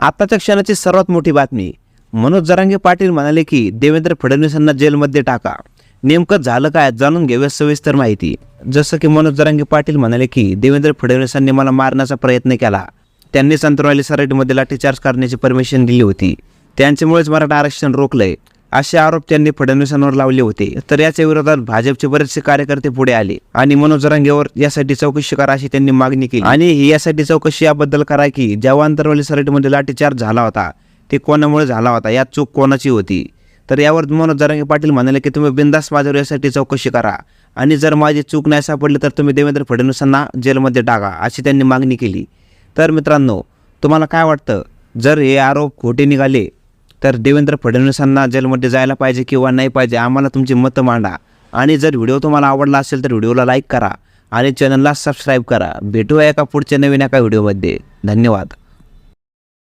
आताच्या क्षणाची सर्वात मोठी बातमी. मनोज जरांगे पाटील म्हणाले की देवेंद्र फडणवीसांना जेलमध्ये टाका. नेमकं झालं काय जाणून घेऊया सविस्तर माहिती. जसं की मनोज जरांगे पाटील म्हणाले की देवेंद्र फडणवीसांनी मला मारण्याचा प्रयत्न केला. त्यांनी अंतरवाली सराईमध्ये लाठीचार्ज करण्याची परमिशन दिली होती. त्यांच्यामुळेच मराठा आरक्षण रोखलंय. असे आरोप त्यांनी फडणवीसांवर लावले होते. तर याच्या विरोधात भाजपचे बरेचसे कार्यकर्ते पुढे आले आणि मनोज जरांगेवर यासाठी चौकशी करा अशी त्यांनी मागणी केली. आणि यासाठी चौकशी याबद्दल करा की जेव्हा अंतरवाली सरटमध्ये लाठीचार्ज झाला होता ते कोणामुळे झाला होता यात चूक कोणाची होती? तर यावर मनोज जरांगे पाटील म्हणाले की तुम्ही बिंदास माझ्यावर यासाठी चौकशी करा. आणि जर माझी चूक नाही सापडली तर तुम्ही देवेंद्र फडणवीसांना जेलमध्ये टाका अशी त्यांनी मागणी केली. तर मित्रांनो तुम्हाला काय वाटतं? जर हे आरोप खोटे निघाले तर देवेंद्र फडणवीसांना जेलमध्ये जायला पाहिजे किंवा नाही पाहिजे आम्हाला तुमची मतं मांडा. आणि जर व्हिडिओ तुम्हाला आवडला असेल तर व्हिडिओला लाईक करा आणि चॅनलला सबस्क्राईब करा. भेटूया एका पुढच्या नवीन एका व्हिडिओमध्ये. धन्यवाद.